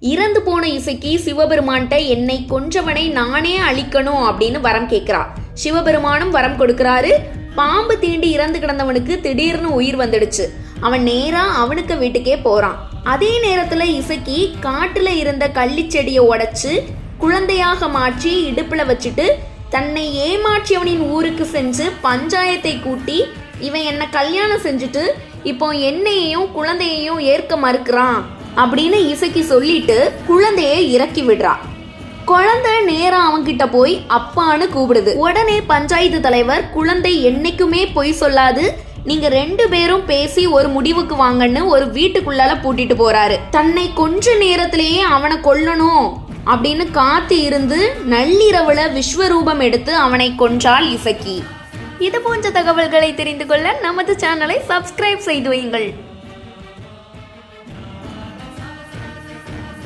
இறந்து போன இசைக்கு சிவபெருமான்கிட்ட என்னை கொன்றவனை நானே அழிக்கணும் அப்படின்னு வரம் கேட்கிறா. சிவபெருமானும் வரம் கொடுக்கிறாரு. பாம்பு தீண்டி இறந்து கிடந்தவனுக்கு திடீர்னு உயிர் வந்துடுச்சு. அவன் நேரா அவனுக்கு வீட்டுக்கே போறான். அதே நேரத்துல இசைக்கு காட்டுல இருந்த கள்ளிச்செடியை உடைச்சு குழந்தையாக மாற்றி இடுப்புல வச்சுட்டு தன்னை ஏமாற்றியவனின் ஊருக்கு சென்று பஞ்சாயத்தை கூட்டி இவன் என்ன கல்யாணம் செஞ்சுட்டு இப்போ என்னையையும் குழந்தையையும் ஏற்க மறுக்கிறான். அப்படின்னு இசைக்கு சொல்லிட்டு குழந்தைய இறக்கி விடுறா. குழந்தை நேரா அவன்கிட்ட போய் அப்பான்னு கூப்பிடுது. உடனே பஞ்சாயத்து தலைவர் குழந்தை என்னைக்குமே பொய் சொல்லாது. நீங்க ரெண்டு பேரும் பேசி ஒரு முடிவுக்கு வாங்கன்னு ஒரு வீட்டுக்குள்ளால பூட்டிட்டு போறாரு. தன்னை கொஞ்ச நேரத்திலேயே அவனை கொல்லணும் அப்படின்னு காத்து இருந்து நள்ளிரவுல விஸ்வரூபம் எடுத்து அவனை கொன்றாள் இசக்கி. இது போன்ற தகவல்களை தெரிந்து கொள்ள நமது சேனலை சப்ஸ்கிரைப் செய்து வையுங்கள்.